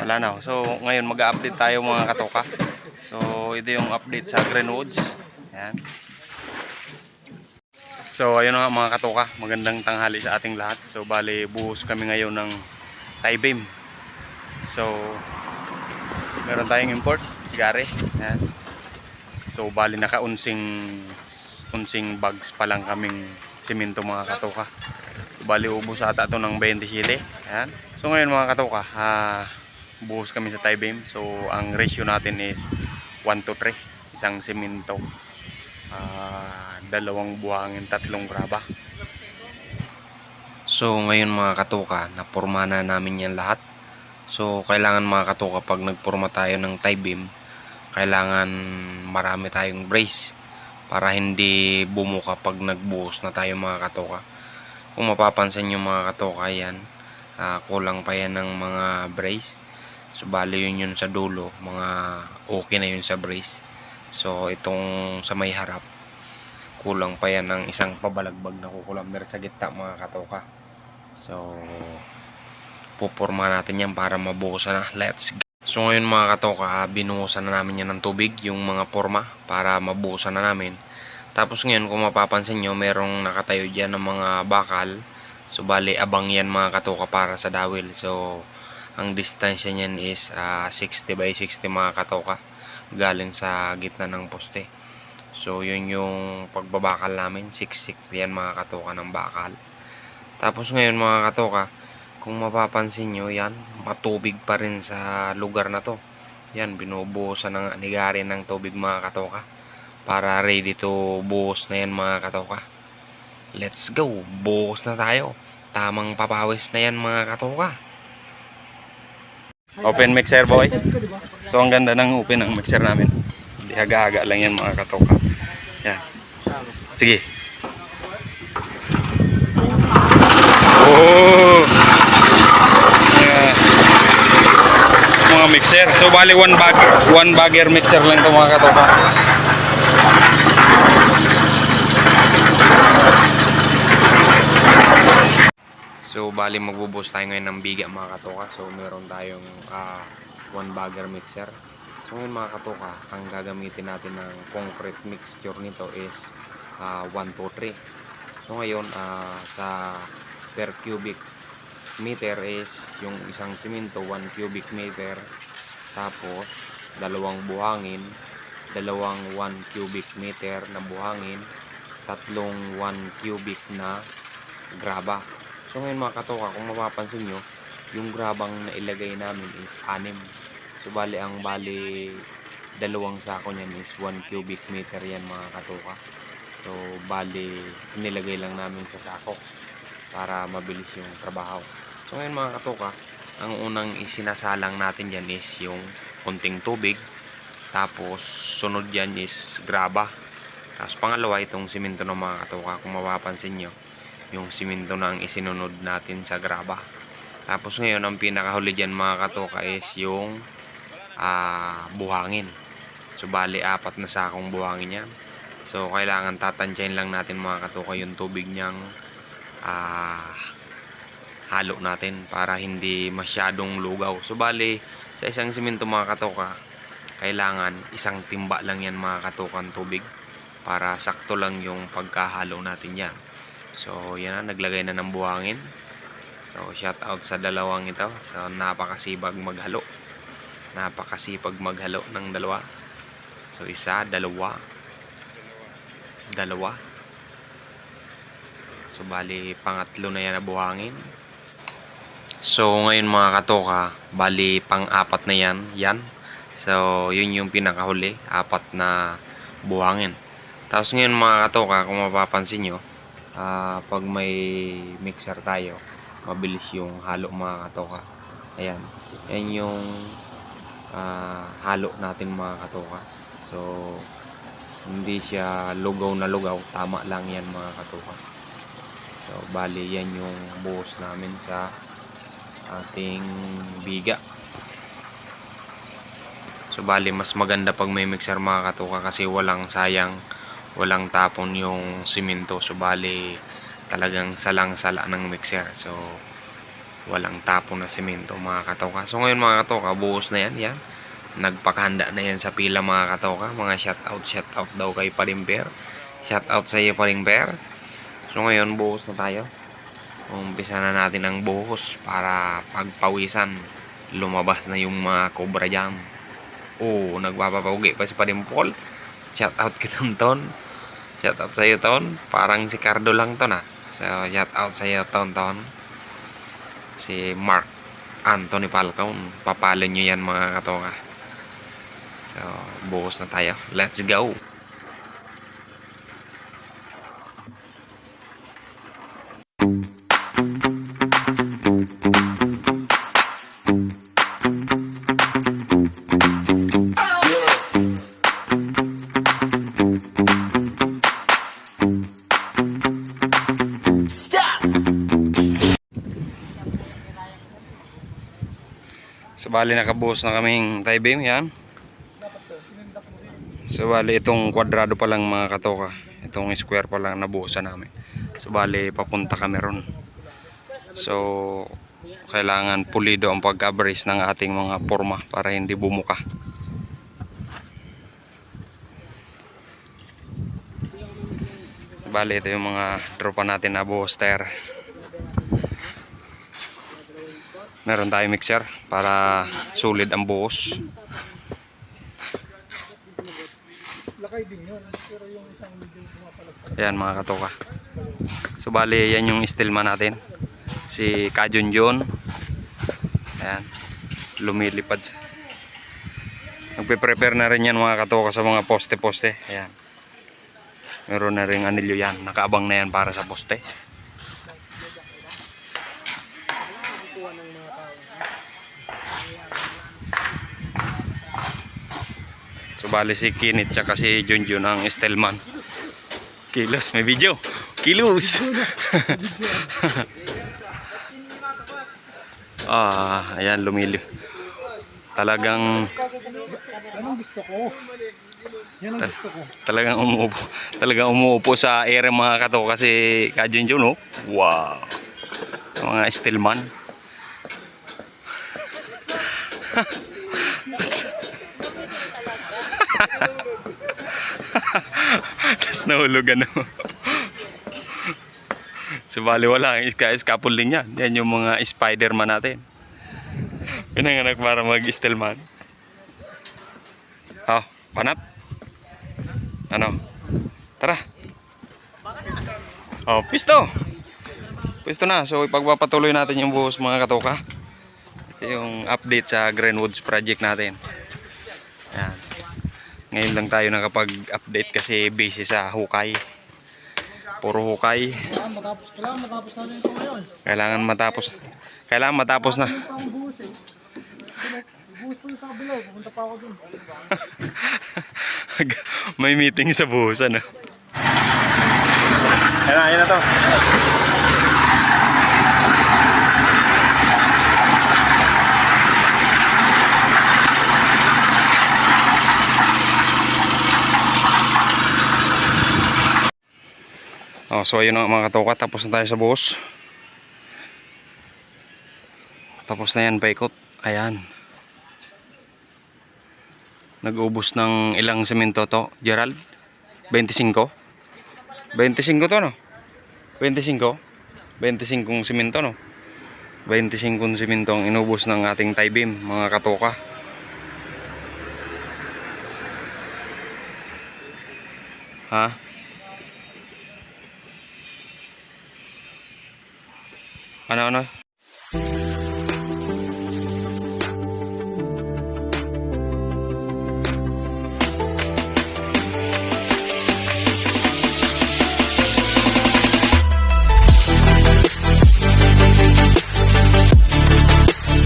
Wala na. So, ngayon mag-update tayo mga katoka. So, ito yung update sa Greenwoods. Ayan. So, ayun nga mga katoka. Magandang tanghali sa ating lahat. So, bali, buhos kami ngayon ng tie beam. So, meron tayong import. Gari. Ayan. So, bali, naka-unsing unsing bags pa lang kaming simento mga katoka. So, bali, ubos ata ito ng 27. Ayan. So, ngayon mga katoka, ah, buhos kami sa tie beam. So, ang ratio natin is 1 to 3. Isang simento. Ah, dalawang buhangin, tatlong graba. So ngayon mga katuka, napurma na namin yan lahat. So kailangan mga katuka pag nagpurma tayo ng tie beam, kailangan marami tayong brace para hindi bumuka pag nagbuhos na tayo mga katuka. Kung mapapansin nyo mga katuka yan, ah, kulang pa yan ng mga brace. So bali yun yun sa dulo, mga okay na yun sa brace. So itong sa may harap, kulang pa yan ng isang pabalagbag na kukulamber sa gitna mga katoka. So, pupurma natin yan para mabuhusan na. Let's go. So ngayon mga katoka, binuhusan na namin yan ng tubig, yung mga porma, para mabuhusan na namin. Tapos ngayon, kung mapapansin nyo, merong nakatayo dyan ng mga bakal. So bali, abang yan mga katoka para sa dawil. So, ang distansya niyan is ah, 60 by 60 mga katoka. Galing sa gitna ng poste. So, yun yung pagbabakal namin. Siksik yan mga katoka ng bakal. Tapos ngayon mga katoka, kung mapapansin nyo, yan, matubig pa rin sa lugar na to. Yan, binubuhusan ng anigari ng tubig mga katoka. Para ready to buhos na yan mga katoka. Let's go! Buhos na tayo. Tamang papawis na yan mga katoka. Open mixer boy. So, ang ganda ng open ng mixer namin. Hindi haga-haga lang yan mga katoka. Yan. Sige. Oh! Yeah. Mga mixer. So, bali one bag, one bagger mixer lang to mga katoka. So, bali magbubuhos tayo ngayon ng biga mga katoka. So, meron tayong ah, one bagger mixer. So, ngayon mga katoka, ang gagamitin natin ng concrete mixture nito is ah, 1, 2, 3. So, ngayon, ah, sa per cubic meter is yung isang simento, 1 cubic meter. Tapos, dalawang buhangin, dalawang 1 cubic meter na buhangin, tatlong 1 cubic na graba. So ngayon mga katoka, kung mapapansin nyo, yung grabang na ilagay namin is 6. So bali ang bali dalawang sako niyan is 1 cubic meter yan mga katoka. So bali nilagay lang namin sa sako para mabilis yung trabaho. So ngayon mga katoka, ang unang isinasalang natin dyan is yung kunting tubig. Tapos sunod dyan is graba. Tapos pangalawa itong simento ng mga katoka kung mapapansin nyo yung simento na ang isinunod natin sa graba. Tapos ngayon, ang pinakahuli dyan mga katoka is yung ah, buhangin. So, bali, apat na sakong buhangin yan. So, kailangan tatansyahin lang natin mga katoka yung tubig niyang ah, halo natin para hindi masyadong lugaw. So, bali, sa isang simento mga katoka, kailangan isang timba lang yan mga katoka ng tubig para sakto lang yung pagkahalo natin yan. So, yan na, naglagay na ng buhangin. So, shout out sa dalawang ito. So, napakasibag maghalo. Napakasipag maghalo ng dalawa. So, isa, dalawa. Dalawa. So, bali, pangatlo na yan na buhangin. So, ngayon mga katoka, bali, pang-apat na yan. Yan. So, yun yung pinakahuli. Apat na buhangin. Tapos ngayon mga katoka, kung mapapansin nyo, ah, pag may mixer tayo, mabilis yung halo mga katoka. Ayan. Yan yung ah, halo natin mga katoka. So, hindi siya lugaw na lugaw. Tama lang yan mga katoka. So, bali yan yung buhos namin sa ating biga. So, bali mas maganda pag may mixer mga katoka kasi walang sayang walang tapon yung simento so bali talagang salang-sala ng mixer so walang tapon na simento mga katoka. So ngayon mga katoka, buhos na yan, yan. Nagpakahanda na yan sa pila mga katoka. Mga shout out, shout out daw kay Palimper. Shout out sa iyo Palimper. So ngayon buhos na tayo. Umpisa na natin ang buhos para pagpawisan. Lumabas na yung mga cobra dyan. Oo, nagpapapaugi pa si Padimpol. Shout out kitang ton. Shout out sa iyo ton. Parang si Cardo lang ton ah. So shout out sa iyo ton ton si Mark Anthony Falcon. Papalo nyo yan mga katoka. So, buhos na tayo. Let's go! So bali nakabuhos na kaming tie beam yan. So bali itong kwadrado pa lang mga katoka. Itong square pa lang nabuhusan namin. So bali papunta kami ron. So kailangan pulido ang pagka-brace ng ating mga forma para hindi bumuka. Bali ito yung mga tropa natin na booster. Meron tayong mixer para sulit ang buhos. Pumapalagpas. Ayan mga katoka. So bali yan yung stillman natin. Si Kajunjun. Ayan. Lumilipad. Nagpe-prepare na rin yan mga katoka sa mga poste-poste. Ayan. Meron na rin anilyo yan. Nakaabang na yan para sa poste. Bali si Kinit tsaka si Junjun ang stillman. Kilos, may video. Kilos. ah, ayan lumili. Talagang Yan ang gusto ko. Yan ang gusto ko. talagang umuupo. Talagang umuupo sa ere mga kato kasi Kajunjun no. Wow. Mga stillman. Tapos nahulog ano. Subali wala ang iska scaffolding yan. Yan yung mga Spider-Man natin. Pinanganak para mag-stillman. Oh, panat. Ano? Tara. Oh, pisto. Pisto na. So ipagpapatuloy natin yung buhos mga katoka. Ito yung update sa Greenwoods project natin. Yan. Ngayon lang tayo nakapag-update kasi busy sa hukay. Puro hukay. Kailangan matapos, kailangan matapos natin ito ngayon. Kailangan matapos. Kailangan matapos na. Eh. Eh. May meeting sa buhos ano. Ayan na, ayan na to. Oh, so ayun na mga katoka, tapos na tayo sa buhos. Tapos na yan, paikot. Ayan. Nag-ubos ng ilang semento to, Gerald? 25? 25 to, no? 25? 25 semento, no? 25 semento ang inubos ng ating tie beam, mga katoka. Ha? Ano, ano?